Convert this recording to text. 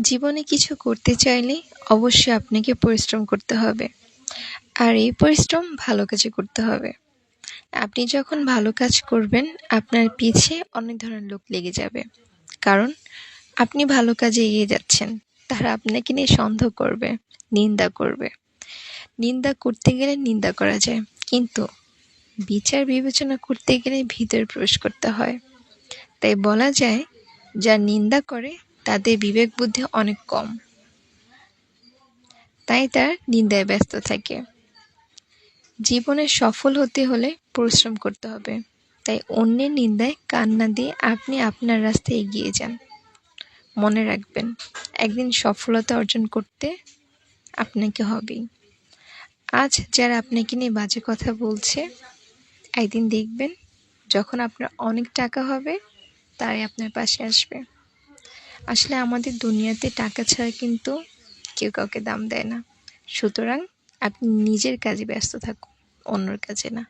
জীবনে কিছু করতে চাইলে অবশ্যই আপনাকে পরিশ্রম করতে হবে। আর এই পরিশ্রম ভালো কাজে করতে হবে। আপনি যখন ভালো কাজ করবেন, আপনার পিছে অনেক ধরনের লোক লেগে যাবে। কারণ, আপনি ভালো কাজে এগিয়ে যাচ্ছেন। তারা আপনাকে নিয়ে সন্দেহ করবে, নিন্দা করবে। নিন্দা করতে গেলে নিন্দা করা যায়। কিন্তু বিচার বিবেচনা করতে গেলে ভিতরে প্রবেশ করতে হয়। তাই বলা যায়, যা নিন্দা করে তাদের বিবেক বুদ্ধি অনেক কম। তাই তার নিন্দায় ব্যস্ত থাকে। জীবনে সফল হতে হলে পরিশ্রম করতে হবে। তাই অন্যের নিন্দায় কান না দিয়ে আপনি আপনার রাস্তায় এগিয়ে যান। মনে রাখবেন, একদিন সফলতা অর্জন করতে আপনাকে হবেই। আজ যারা আপনাকে নিয়ে বাজে কথা বলছে, একদিন দেখবেন যখন আপনার অনেক টাকা হবে তাই আপনার পাশে আসবে। আসলে আমাদের দুনিয়াতে টাকা ছাড়া কিন্তু কেউ কাউকে দাম দেয় না। সুতরাং আপনি নিজের কাজে ব্যস্ত থাকুন, অন্যর কাজে না।